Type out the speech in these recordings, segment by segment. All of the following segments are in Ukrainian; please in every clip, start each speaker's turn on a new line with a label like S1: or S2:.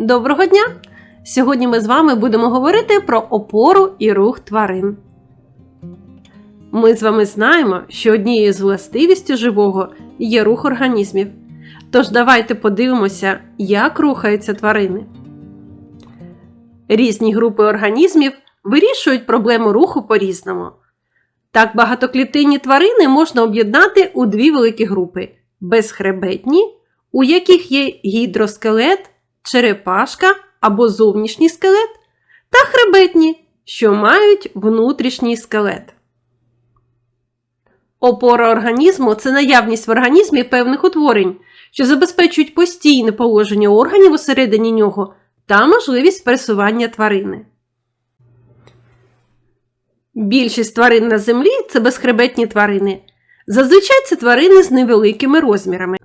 S1: Доброго дня! Сьогодні ми з вами будемо говорити про опору і рух тварин. Ми з вами знаємо, що однією з властивістю живого є рух організмів. Тож давайте подивимося, як рухаються тварини. Різні групи організмів вирішують проблему руху по-різному. Так багатоклітинні тварини можна об'єднати у дві великі групи безхребетні, у яких є гідроскелет, черепашка або зовнішній скелет, та хребетні, що мають внутрішній скелет. Опора організму це наявність в організмі певних утворень, що забезпечують постійне положення органів усередині нього та можливість пересування тварини. Більшість тварин на землі це безхребетні тварини. Зазвичай це тварини з невеликими розмірами.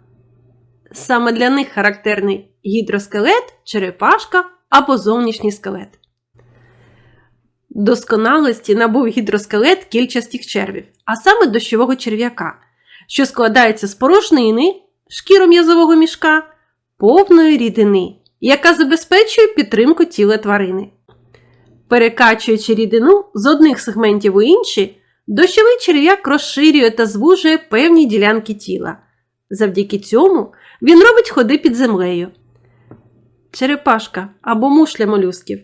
S1: Саме для них характерний гідроскелет, черепашка або зовнішній скелет. Досконалості набув гідроскелет кільчастих червів, а саме дощового черв'яка, що складається з порожнини, шкіром'язового мішка, повної рідини, яка забезпечує підтримку тіла тварини. Перекачуючи рідину з одних сегментів у інші, дощовий черв'як розширює та звужує певні ділянки тіла. Завдяки цьому він робить ходи під землею. Черепашка або мушля молюсків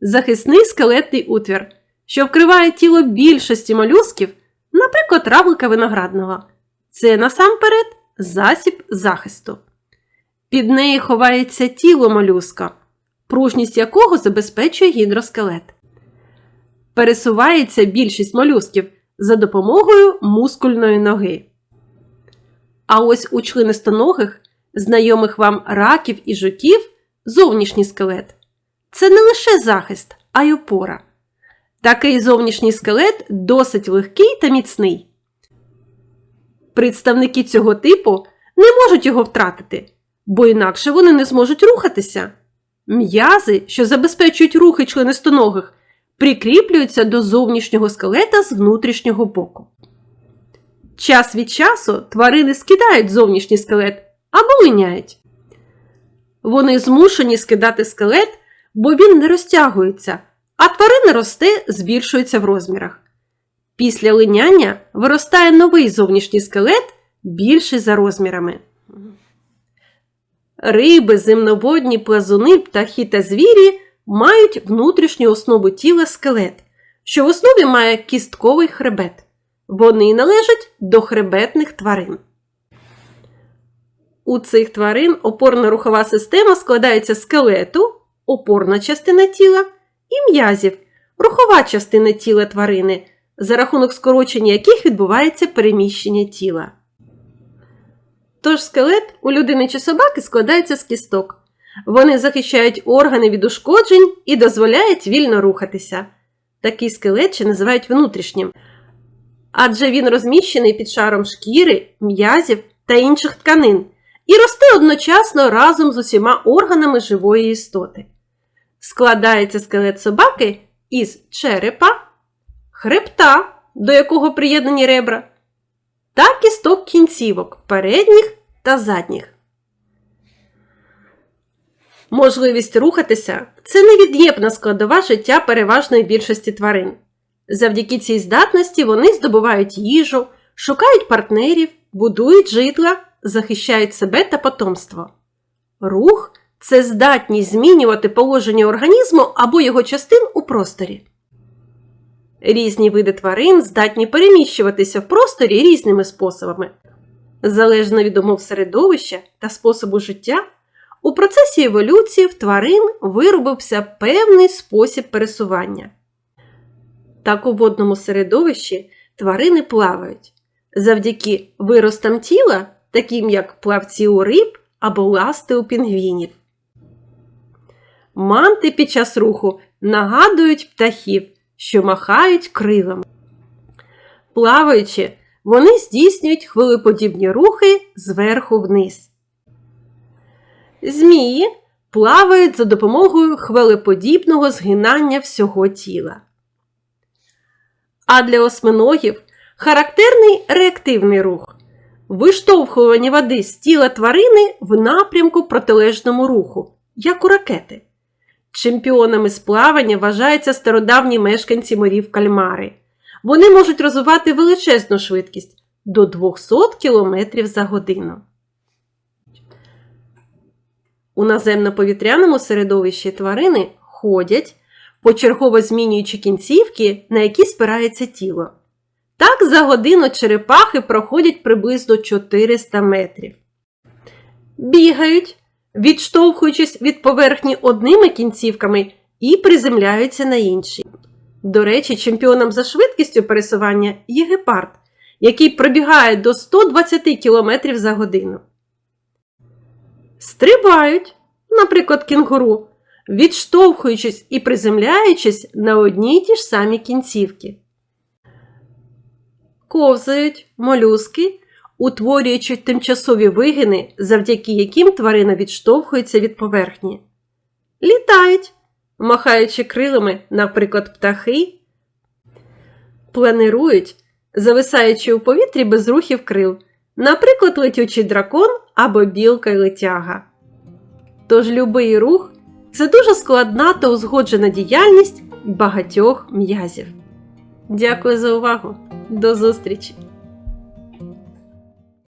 S1: захисний скелетний утвір, що вкриває тіло більшості молюсків, наприклад, равлика виноградного. Це насамперед засіб захисту. Під неї ховається тіло молюска, пружність якого забезпечує гідроскелет. Пересувається більшість молюсків за допомогою мускульної ноги. А ось у членистоногих, знайомих вам раків і жуків, зовнішній скелет це не лише захист, а й опора. Такий зовнішній скелет досить легкий та міцний. Представники цього типу не можуть його втратити, бо інакше вони не зможуть рухатися. М'язи, що забезпечують рухи членистоногих, прикріплюються до зовнішнього скелета з внутрішнього боку. Час від часу тварини скидають зовнішній скелет або линяють. Вони змушені скидати скелет, бо він не розтягується, а тварина росте, збільшується в розмірах. Після линяння виростає новий зовнішній скелет, більший за розмірами. Риби, земноводні, плазуни, птахи та звірі мають внутрішню основу тіла скелет, що в основі має кістковий хребет. Вони належать до хребетних тварин. У цих тварин опорно-рухова система складається з скелету, опорна частина тіла і м'язів, рухова частина тіла тварини, за рахунок скорочення яких відбувається переміщення тіла. Тож скелет у людини чи собаки складається з кісток. Вони захищають органи від ушкоджень і дозволяють вільно рухатися. Такий скелет ще називають внутрішнім, адже він розміщений під шаром шкіри, м'язів та інших тканин і росте одночасно разом з усіма органами живої істоти. Складається скелет собаки із черепа, хребта, до якого приєднані ребра, та кісток кінцівок передніх та задніх. Можливість рухатися це невід'ємна складова життя переважної більшості тварин. Завдяки цій здатності вони здобувають їжу, шукають партнерів, будують житла, захищають себе та потомство. Рух це здатність змінювати положення організму або його частин у просторі. Різні види тварин здатні переміщуватися в просторі різними способами. Залежно від умов середовища та способу життя, у процесі еволюції в тварин виробився певний спосіб пересування. Так у водному середовищі тварини плавають завдяки виростам тіла, таким як плавці у риб або ласти у пінгвінів. Манти під час руху нагадують птахів, що махають крилами. Плаваючи, вони здійснюють хвилеподібні рухи зверху вниз. Змії плавають за допомогою хвилеподібного згинання всього тіла. А для осьминогів характерний реактивний рух виштовхування води з тіла тварини в напрямку протилежному руху, як у ракети. Чемпіонами з плавання вважаються стародавні мешканці морів кальмари. Вони можуть розвивати величезну швидкість до 200 км за годину. У наземно-повітряному середовищі тварини ходять, почергово змінюючи кінцівки, на які спирається тіло. Так за годину черепахи проходять приблизно 400 метрів. Бігають, відштовхуючись від поверхні одними кінцівками і приземляються на інші. До речі, чемпіоном за швидкістю пересування є гепард, який пробігає до 120 км за годину. Стрибають, наприклад, кінгуру, відштовхуючись і приземляючись на одні й ті ж самі кінцівки. Ковзають молюски, утворюючи тимчасові вигини, завдяки яким тварина відштовхується від поверхні. Літають, махаючи крилами, наприклад, птахи, планирують, зависаючи у повітрі без рухів крил, наприклад, летючий дракон або білка й летяга. Тож любий рух це дуже складна та узгоджена діяльність багатьох м'язів. Дякую за увагу! До зустрічі!